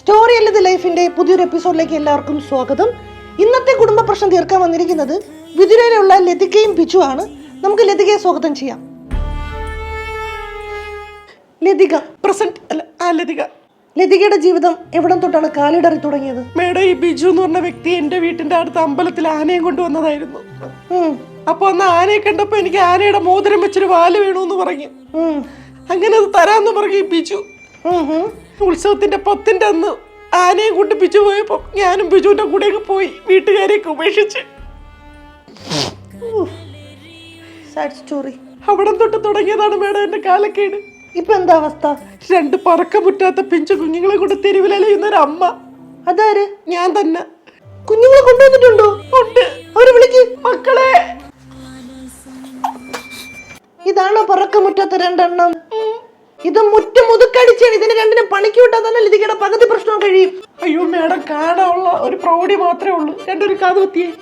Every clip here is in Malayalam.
സ്റ്റോറി അല്ലത് ലൈഫിന്റെ പുതിയൊരു എപ്പിസോഡിലേക്ക് എല്ലാവർക്കും സ്വാഗതം. ഇന്നത്തെ കുടുംബ പ്രശ്നം തീർക്കാൻ വന്നിരിക്കുന്നത് വിതുരയിലുള്ള ലതികയും ബിജു ആണ് നമുക്ക് ലതികയെ സ്വാഗതം ചെയ്യാം. ലതിക പ്രസന്റ് അല്ല ആ ലതിക. ലതികയുടെ ജീവിതം എവിടെ തൊട്ടാണ് കാലിടറി തുടങ്ങിയത്? മേഡം ഈ ബിജു എന്ന് പറഞ്ഞ വ്യക്തി എന്റെ വീട്ടിന്റെ അടുത്ത അമ്പലത്തിൽ ആനയും കൊണ്ടുവന്നതായിരുന്നു. അപ്പൊ അന്ന് ആനയെ കണ്ടപ്പോ എനിക്ക് ആനയുടെ മോതിരം വെച്ചൊരു വാൽ എന്ന് പറഞ്ഞു. അങ്ങനെ അത് തരാന്ന് പറഞ്ഞു ഈ ബിജു. ഉത്സവത്തിന്റെ പത്തിന്റെ അന്ന് ആനയെ കൊണ്ട് ബിജു പോയപ്പോ ഞാനും ബിജുവിന്റെ കൂടെയൊക്കെ പോയി വീട്ടുകാരെയൊക്കെ ഉപേക്ഷിച്ച്. സാഡ് സ്റ്റോറി അവിടെ തൊട്ട് തുടങ്ങിയതാണ് മേഡം എന്റെ കാലക്കേട്. ഇപ്പൊ എന്താ അവസ്ഥ? രണ്ട് പറക്ക മുറ്റാത്ത പിഞ്ചു കുഞ്ഞുങ്ങളെ കൊണ്ട് തെരുവിലലയുന്ന ഒരു അമ്മ. അതാര്? ഞാൻ തന്നെ. കുഞ്ഞുങ്ങളെ കൊണ്ടുവന്നിട്ടുണ്ടോ? ഉണ്ട്. അവർ വിളിക്ക്. മക്കളെ. ഇതാണോ പറക്കമുറ്റാത്ത രണ്ടെണ്ണം? ഇത് മുറ്റം മുതുക്കടിച്ചാണ് ഇതിന് രണ്ടിനും പണിക്ക് വിട്ടാൽ തന്നെ ലതികയുടെ പകുതി പ്രശ്നം കഴിയും. അയ്യോ മേഡം കാണാനുള്ള ഒരു പ്രൗഢി മാത്രമേ ഉള്ളൂ. രണ്ടൊരു കാതുവത്തിയേ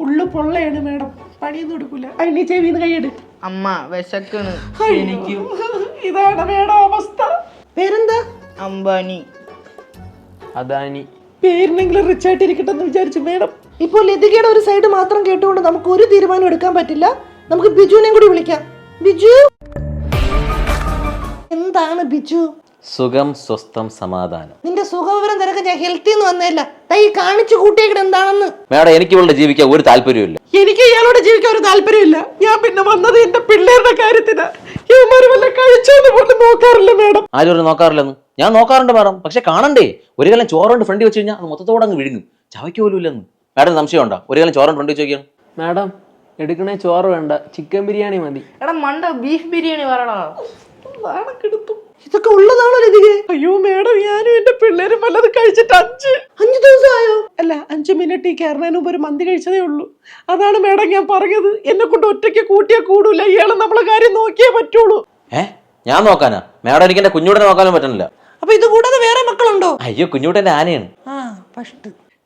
ഉള്ളു പൊള്ളയാണ് മേഡം. പണിയൊന്നും എടുക്കൂല. അതിന് ചെവിന്ന് കൈയെടു. അമ്മ വിശക്കണ്. എനിക്ക്. ഇതാണ് മേഡം അവസ്ഥ. പേരെന്താ? അംബാനി. അദാനി. പേരിനെങ്കിലും റിച്ച് ആയിട്ട് ഇരിക്കട്ടെ എന്ന് വിചാരിച്ചു മേഡം. ഇപ്പോൾ ലതികയുടെ ഒരു സൈഡ് മാത്രം കേട്ടുകൊണ്ട് നമുക്ക് ഒരു തീരുമാനം എടുക്കാൻ പറ്റില്ല. നമുക്ക് ബിജുവിനെയും കൂടി വിളിക്കാം. ബിജു? എന്താണ് ബിജു? സുഖം സ്വസ്ഥം സമാധാനം. നിന്റെ സുഖവിവരം തിരക്ക് ഞാൻ ഹെൽത്തി എന്ന് വന്നേല്ല തൈ കാണിച്ചു കൂട്ടിയേക്കണ എന്താണെന്ന്? മേഡം എനിക്ക് ഇവളുടെ ജീവിക്കാൻ ഒരു താല്പര്യമില്ല എനിക്ക് ഇയാളോട് ജീവിക്കാൻ ഒരു താല്പര്യമില്ല ഞാൻ പിന്നെ വന്നത് എന്റെ പിള്ളേരുടെ കാര്യത്തിനാ. ഇവന്മാര് വല്ല കഴിച്ചോന്ന് പോലും നോക്കാറില്ല മേഡം. ആരും ഒരു നോക്കാറില്ലെന്ന്? ഞാൻ നോക്കാറുണ്ട് മാഡം. പക്ഷെ കാണണ്ടേ? ഒരു കാലം ചോറുണ്ട് ഫ്രണ്ട് വെച്ച് കഴിഞ്ഞാൽ അത് മൊത്തത്തോടെ അങ്ങ് വിഴുങ്ങും. ചവയ്ക്ക് പോലും ഇല്ലെന്ന്. മാഡം സംശയം ഉണ്ടോ ഒരു കാലം ചോറുണ്ട് ഫ്രണ്ട് വെച്ച് നോക്കിയാണ് മാഡം എടുക്കണേ ചോറ് വേണ്ട. ചിക്കൻ ബിരിയാണി മതി. എടാ മണ്ട ബീഫ് ബിരിയാണി പറയടാ നാണക്കെടുത്തു ഇതൊക്കെ ഉള്ളതാണോ രതികെ? അയ്യോ മേഡം ഞാനും എന്റെ പിള്ളേരും വല്ലത് കഴിച്ചിട്ട് അഞ്ച്. അഞ്ചു ദിവസമായോ? അല്ല അഞ്ചു മിനിറ്റ് ഈ കയറുന്നതിന് മുമ്പ് ഒരു മന്തി കഴിച്ചതേ ഉള്ളൂ. അതാണ് മേഡം ഞാൻ പറഞ്ഞത്. എന്നെ കൊണ്ട് ഒറ്റയ്ക്ക് കൂട്ടിയാ കൂടൂല. ഇയാളെ നമ്മളെ കാര്യം നോക്കിയേ പറ്റുള്ളൂ. ഏ? ഞാൻ നോക്കാനാ? മേഡം എനിക്ക് എന്റെ കുഞ്ഞൂടെ നോക്കാനും പറ്റണില്ല. അപ്പൊ ഇത് കൂടാതെ വേറെ മക്കളുണ്ടോ? അയ്യോ കുഞ്ഞൂട്ടന്റെ ആനയാണ്. ആ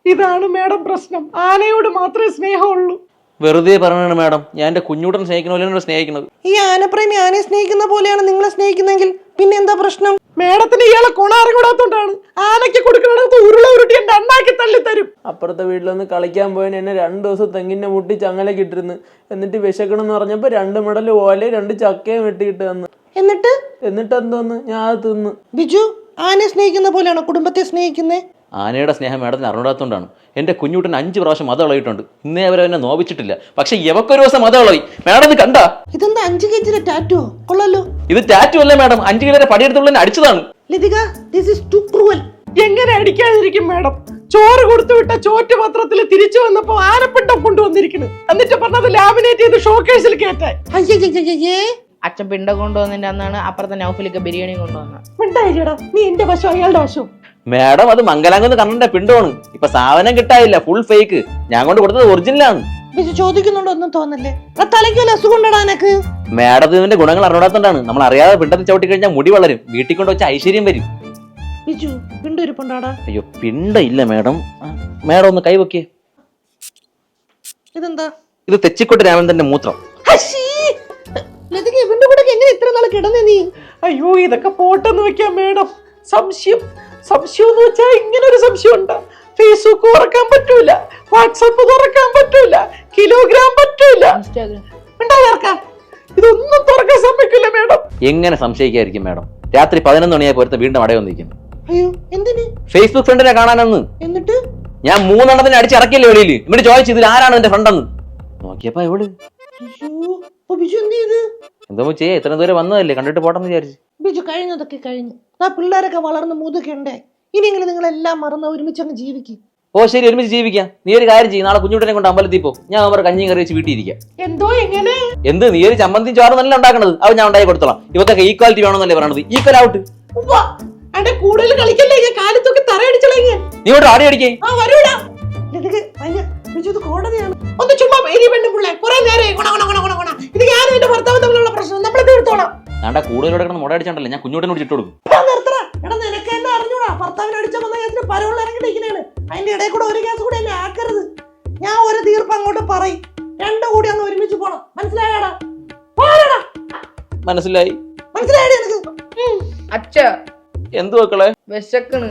ഇതാണ് മേഡം പ്രശ്നം. ആനയോട് മാത്രമേ സ്നേഹമുള്ളൂ. വെറുതെ പറഞ്ഞാണ് മാഡം. ഞാൻ എന്റെ കുഞ്ഞൂട്ടൻ സ്നേഹിക്കുന്ന പോലെയാണ് സ്നേഹിക്കുന്നത്. ഈ ആനപ്രേമി ആനയെ സ്നേഹിക്കുന്ന പോലെയാണ് നിങ്ങളെ സ്നേഹിക്കുന്നെങ്കിൽ പിന്നെ എന്താ പ്രശ്നം? മേഡത്തിന് ഇയാളെ കൊണാറികൂടാത്തോണ്ടാണ് ആനയ്ക്ക് കൊടുക്കണത് ഉരുള ഉരുട്ടി എന്റെ അണ്ണാക്കി തള്ളി തരും അപ്പുറത്തെ വീട്ടിലൊന്ന് കളിക്കാൻ പോയതിന് എന്നെ രണ്ട് ദിവസം തെങ്ങിന്റെ മുട്ടി ചങ്ങലേക്ക് ഇട്ടിരുന്നു. എന്നിട്ട് വിശക്കണമെന്ന് പറഞ്ഞപ്പോൾ രണ്ട് മെഡൽ ഓല രണ്ട് ചക്കയും വെട്ടിയിട്ട് തന്നു എന്നിട്ട്? എന്നിട്ട് എന്തോന്ന് ഞാൻ അത് തിന്നു. ബിജു ആനെ സ്നേഹിക്കുന്ന പോലെയാണോ കുടുംബത്തെ സ്നേഹിക്കുന്നേ? ആനയുടെ സ്നേഹം മേഡത്തിന് അറിഞ്ഞിടാത്തതുകൊണ്ടാണ് എന്റെ കുഞ്ഞുട്ടൻ അഞ്ച് പ്രാവശ്യം മത ഇളകിയിട്ടുണ്ട് ഇന്നേ അവരെ എന്നെ നോവിച്ചിട്ടില്ല. പക്ഷെ ഇവക്കൊരു ദിവസം മത ഇളകി മേഡം ഇത് കണ്ട? ഇതെന്താ അഞ്ചു കെജിലെ ടാറ്റോ? കൊള്ളല്ലോ ഇത് ടാറ്റോ അല്ല മേഡം? അഞ്ച് കിലോ പടിയെടുത്തുള്ള അടിച്ചതാണ്. Lathika this is too cruel എങ്ങനെ അടിക്കാതിരിക്കും മേഡം? ചോറ് കൊടുത്തു വിട്ട ചോറ്റ് പത്രത്തിൽ തിരിച്ചു വന്നപ്പോ ആനപ്പിട്ടം കൊണ്ടുവന്നിരിക്കുന്നു. എന്നിട്ട് പറഞ്ഞത് ലാമിനേറ്റ് ചെയ്ത് ഷോക്കേസിൽ അയ്യേ അച്ഛൻ പിണ്ട കൊണ്ടുവന്നതിന്റെ അന്നാണ് അപ്പുറത്തെ നൗഫിലേക്ക് ബിരിയാണി കൊണ്ടുവന്നത്. നീ എന്റെ വശം അയാളുടെ വശം മേഡം അത് മംഗലാംഗന്ന് കണ്ണന്റെ പിണ്ടോണ്. ഇപ്പൊ സാധനം കിട്ടായില്ല ഫുൾ ഫേക്ക് ഞാൻ കൊണ്ട് കൊടുത്തത് ഒറിജിനലാണ് ബിജു ചോദിക്കുന്നുണ്ടോ ഒന്നും തോന്നല്ലേ? ആ തലയ്ക്ക് വല്ല അസുഖം ഉണ്ടടാ എനക്ക് മേഡത്തിന്റെ ഗുണങ്ങൾ അറിഞ്ഞാത്തോണ്ടാണ് നമ്മൾ അറിയാതെ പിണ്ടത്തിൽ ചവിട്ടി കഴിഞ്ഞാൽ മുടി വളരും. വീട്ടിൽ കൊണ്ട് വെച്ച ഐശ്വര്യം വരും. ബിജു പിണ്ടൊരിപ്പുണ്ടാടാ അയ്യോ പിണ്ട ഇല്ല മേഡം. മേഡം ഒന്ന് കൈവക്കേ ഇതെന്താ? ഇത് തെച്ചിക്കോട്ട് രാമന്റെ മൂത്രം. ഇവന്റെ കൂടെ എങ്ങനെ ഇത്ര നാൾ കിടന്നേ നീ? അയ്യോ ഇതൊക്കെ പോട്ടെന്ന് വെക്കാം മേഡം. സംശയം. സംശയം എന്ന് വെച്ചാൽ ഇങ്ങനെ ഒരു സംശയം ഉണ്ട് ഫേസ്ബുക്ക് തുറക്കാൻ പറ്റൂല. വാട്സപ്പ് തുറക്കാൻ പറ്റൂല. കിലോഗ്രാം പറ്റൂല. ഇതൊന്നും തുറക്കാൻ സമ്മതിക്കില്ല മേഡം. എങ്ങനെ സംശയിക്കായിരിക്കും മേഡം? രാത്രി പതിനൊന്ന് മണിയായി പോരത്തെ വീണ്ടും അടയോ വന്നിരിക്കുന്നു. അയ്യോ എന്തിന്? ഫേസ്ബുക്ക് ഫ്രണ്ടിനെ കാണാനെന്ന്. എന്നിട്ട്? ഞാൻ മൂന്നെണ്ണത്തിന് അടിച്ചിറക്കിയല്ലേ വെളിയിൽ? ഇവിടെ ചോദിച്ചു ഇതിൽ ആരാണ് എന്റെ ഫ്രണ്ടെന്ന്? നോക്കിയപ്പോ എവിടെ? അയ്യോ അപ്പൊ ബിജു എന്ത് ചെയ്ത്? എന്തോ ചെയ്യാ ഇത്ര ദൂരെ വന്നതല്ലേ? കണ്ടിട്ട് പോട്ടെന്ന് വിചാരിച്ചു. ബിജു കഴിഞ്ഞതൊക്കെ കഴിഞ്ഞു. ആ പിള്ളേരൊക്കെ വളർന്ന് മുതുകണ്ടേ. ഇനിയെങ്കിലും നിങ്ങൾ എല്ലാം മറന്ന് ഒരുമിച്ച് അങ്ങ് ജീവിക്കും. ഓ ശരി ഒരുമിച്ച് ജീവിക്കാം. നീ ഒരു കാര്യം ചെയ്യും. നാളെ കുഞ്ഞുട്ടനെ കൊണ്ട് അമ്പലത്തിൽ പോ. ഞാൻ അവർ കഞ്ഞിയും കറി വെച്ച് വീട്ടിൽ ഇരിക്കാം. എന്തോ എങ്ങനെ? എന്ത്? നീ ഒരു ചമ്മന്തി ചോറും നല്ല ഉണ്ടാക്കണത്? അത് ഞാൻ ഉണ്ടാക്കി കൊടുത്തോളാം. ഇവക്കൊക്കെ ഈക്വാലിറ്റി വേണമെന്നല്ലേ പറയണത്. ഈക്വൽ ഔട്ട് അടെ കൂടുതൽ കളിക്കല്ലേ? കാലത്തൊക്കെ തറയടിച്ചളേ ഞാൻ നീ ഇവിടെ ആടി അടിക്കേ. ആ വരൂടാ കോടതിയാണ്. ഒന്ന് ചുമ്മാ പേരി പെണ്ണു പിള്ളേ. കുറെ നേരം ഇത് ഞാനും എന്റെ ഭർത്താവും തമ്മിലുള്ള പ്രശ്നം നമ്മൾ തീർത്തോളാം. ഞാൻ കൂടുതൽ കിടന്ന് മുട അടിച്ചാണ്ടല്ലേ ഞാൻ കുഞ്ഞോട്ടിനെ ഇട്ട് കൊടുക്കും എടാ എടാ നിനക്ക് എന്നെ അറിഞ്ഞൂടാ. ഭർത്താവിനെ അടിച്ചാൽ വന്ന കേസിന് പരവുള്ള ഇറങ്ങിട്ടിരിക്കുന്നതാണ് അതിന്റെ ഇടയിൽ കൂടെ ഒരു കേസ് കൂടെ എന്നെ ആക്കരുത്. ഞാൻ ഒരു തീർപ്പ് അങ്ങോട്ട് പറയും. രണ്ടും കൂടി അങ്ങ് ഒരുമിച്ച് പോണം. മനസ്സിലായടാ? പോരാടാ. മനസ്സിലായി. മനസ്സിലായി എനിക്ക് അച്ഛ. എന്തു മക്കളെ? വിശക്കണ്.